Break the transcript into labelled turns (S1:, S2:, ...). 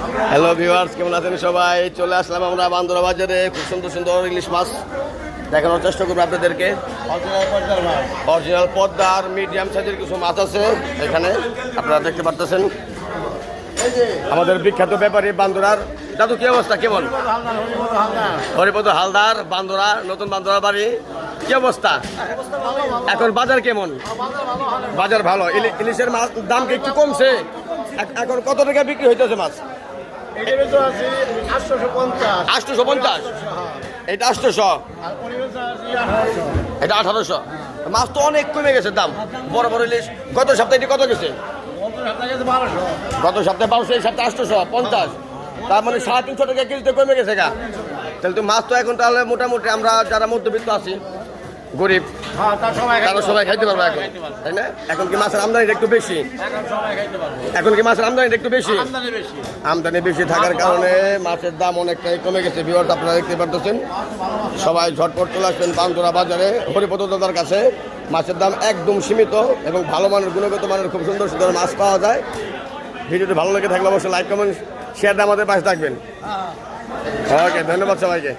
S1: Hello viewers কেমন আছেন সবাই? চলে আসলাম আমরা বান্দরা বাজারে খুব সুন্দর সুন্দর ইলিশ মাছ দেখানোর চেষ্টা করব আপনাদেরকে। অরিজিনাল পদ্মার মিডিয়াম সাইজের কিছু মাছ আছে এখানে। আপনারা দেখতে পারতেছেন। আমাদের বিখ্যাত ব্যাপারী বান্দরার দাদু কি অবস্থা? কেমন? হরিপদ হালদার বান্দরা নতুন বান্দরা বাড়ি। কি অবস্থা? এখন বাজার কেমন? বাজার ভালো ইলি- ইলিশের মাছ দাম কি একটু কমছে? এখন কত টাকা বিক্রি হইতেছে মাছ? আটশোশো পঞ্চাশ। এটা আটশোশো? এটা আঠারোশো? মাছ তো অনেক কমে গেছে দাম। বড় বড় ইলিশ। গত সপ্তাহে এটি কত গেছে? গত সপ্তাহে বারোশো এই সপ্তাহে আটশোশো পঞ্চাশ। তার মানে সাড়ে তিনশো টাকা কেজিতে কমে গেছে গা। তাহলে তো মাছ তো এখন তাহলে মোটামুটি আমরা যারা মধ্যবিত্ত আছি গরিব। তারা সবাই খাইতে পারব এখন তাই না? এখন কি মাছের আমদানিটা একটু বেশি? এখন কি মাছের আমদানিটা একটু বেশি? আমদানি বেশি। থাকার কারণে মাছের দাম অনেকটাই কমে গেছে বিভাগ আপনারা দেখতে পারতেছেন। সবাই ঝটপট চলে আসবেন পান্তোরা বাজারে। হরিপদ দাদার কাছে মাছের দাম একদম সীমিত এবং ভালো মানের গুণগত মানের খুব সুন্দর সুন্দর মাছ পাওয়া যায়। ভিডিওটি ভালো লেগে থাকলে অবশ্যই লাইক কমেন্ট শেয়ারটা আমাদের পাশে থাকবেন। ওকে ধন্যবাদ সবাইকে।